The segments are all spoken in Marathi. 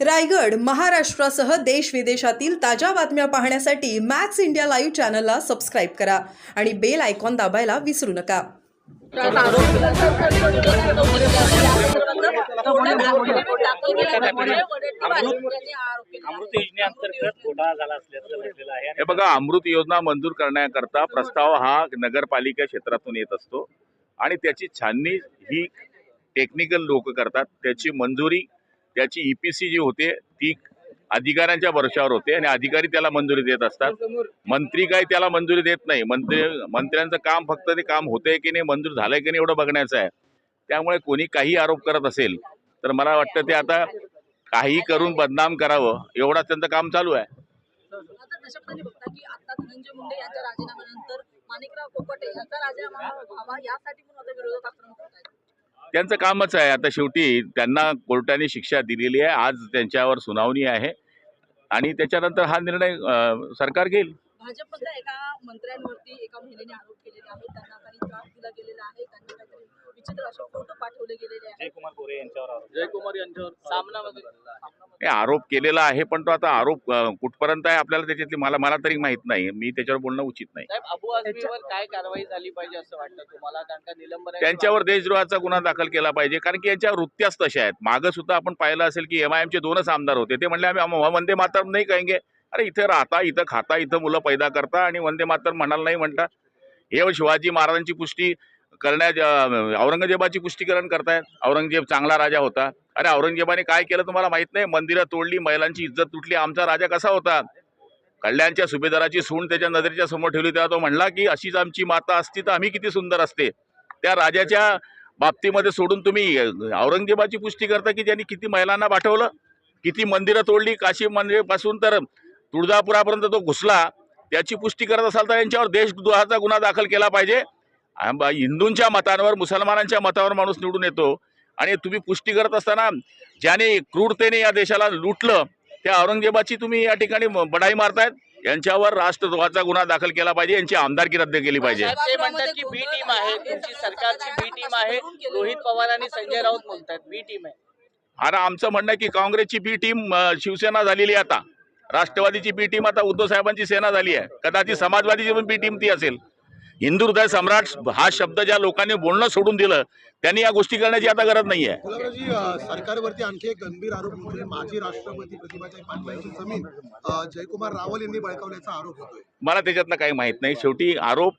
रायगड महाराष्ट्रासह देश विदेशातील ताज्या बातम्या पाहण्यासाठी मॅक्स इंडिया लाईव्ह चॅनलला सबस्क्राईब करा आणि बेल आयकॉन दाबायला विसरू नका. अमृत योजनेअंतर्गत घोटाळा झाला असल्याचं म्हटलेलं आहे. हे बघा अमृत योजना मंजूर करण्याकरता प्रस्ताव हा नगरपालिका क्षेत्रातून येत असतो आणि त्याची छाननी ही टेक्निकल लोक करतात. त्याची मंजुरी त्याची ईपीसी जी होते ती अधिकाऱ्यांच्या वर्षावर होते आणि अधिकारी त्याला मंजुरी देत असतात. मंत्री काय त्याला मंजुरी देत नाही. मंत्री मंत्र्यांचं काम फक्त ते काम होतंय की नाही मंजूर झालंय की नाही एवढं बघण्याचं आहे. त्यामुळे कोणी काही आरोप करत असेल तर मला वाटतं ते आता काही करून बदनाम करावं एवढा त्यांचं काम चालू आहे. माणिकराव यांचा राजीनामा व्हावा यासाठी पण आता आक्रमक होत आहेत. त्यांचं कामच आहे. आता शेवटी त्यांना कोर्टाने शिक्षा दिलेली आहे. आज त्यांच्यावर सुनावणी आहे. आणि त्याच्यानंतर हा निर्णय सरकार घेईल. भाजपमधल्या एका मंत्र्यांवरती एका महिलेने आरोप केलेला आहे त्यांना काही त्रास दिला गेलेला आहे. त्यांना काहीतरी विचित्र असे फोटो पाठवले गेलेले आहेत. जयकुमार गोरे यांच्यावर आरोप. जयकुमार यांच्यावर सामनामध्ये. आरोप केलेला आहे पण तो आता आरोप कुठपर्यंत आहे आपल्याला त्याच्यातली मला मला तरी माहीत नाही. मी त्याच्यावर बोलणं उचित नाही. साहेब अबू आझमीवर काय कारवाई झाली पाहिजे असं वाटतं तुम्हाला? कारण का निलंबन त्यांच्यावर देशद्रोहाचा गुन्हा दाखल केला पाहिजे. कारण की यांच्या वृत्त्याच तशा आहेत. मागं सुद्धा आपण पाहिलं असेल की एम आय एमचे दोनच आमदार होते. ते म्हणले आम्ही आम- वंदे मातरम नाही कहेंगे. अरे इथं राहता इथं खाता इथं मुलं पैदा करता आणि वंदे मातरम म्हणाल नाही म्हणता. हे शिवाजी महाराजांची पुष्टी करण्याच्या औरंगजेबाची पुष्टीकरण करतायत. औरंगजेब चांगला राजा होता. अरे औरंगजेबाने काय केलं तुम्हाला माहीत नाही? मंदिरं तोडली महिलांची इज्जत तुटली. आमचा राजा कसा होता? कल्याणच्या सुभेदाराची सून त्याच्या नजरेच्या समोर ठेवली. तेव्हा तो म्हणला की अशीच आमची माता असती तर आम्ही किती सुंदर असते. त्या राजाच्या बाबतीमध्ये सोडून तुम्ही औरंगजेबाची पुष्टी करता की ज्यांनी किती महिलांना पाठवलं? किती मंदिरं तोडली? काशी मंदिरापासून तर तुळजापुरापर्यंत तो घुसला. त्याची पुष्टी करत असाल तर यांच्यावर देशद्रोहाचा गुन्हा दाखल केला पाहिजे. हिंदूंच्या मतांवर मुसलमानांच्या मतावर माणूस निवडून येतो. आणि तुम्ही पुष्टी करत असताना ज्याने क्रूरतेने या देशाला लुटलं त्या औरंगजेबाची तुम्ही या ठिकाणी बढाई मारतायत. यांच्यावर राष्ट्रद्रोहाचा गुन्हा दाखल केला पाहिजे यांची आमदारकी रद्द केली पाहिजे. ते म्हणतात की बी टीम आहे तुमची सरकारची बी टीम आहे रोहित पवार आणि संजय राऊत बोलतात बी टीम आहे. अरे आमचं म्हणणं की काँग्रेसची बी टीम शिवसेना झालेली आहे आता. राष्ट्रवादीची बी टीम आता उद्धव साहेबांची सेना झाली आहे. कदाचित समाजवादीची पण बी टीम ती असेल. हिंदू हृदय सम्राट हा शब्द ज्या लोकांनी बोलणं सोडून दिलं त्यांनी या गोष्टी करण्याची आता गरज नाही आहे सरकारवरती आणखी एक गंभीर आरोप म्हणजे माजी राष्ट्रपती प्रतिभाताई जमीन जयकुमार रावल यांनी बळकावल्याचा आरोप होतोय. मला त्याच्यातनं काही माहीत नाही. शेवटी आरोप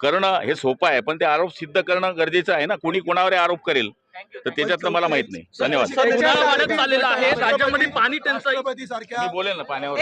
करणं हे सोपं आहे पण ते आरोप सिद्ध करणं गरजेचं आहे ना? कोणी कोणावर आरोप करेल? तर त्याच्यातनं मला माहीत नाही. धन्यवाद. पाणी टंचाई. बोलेल ना पाण्यावर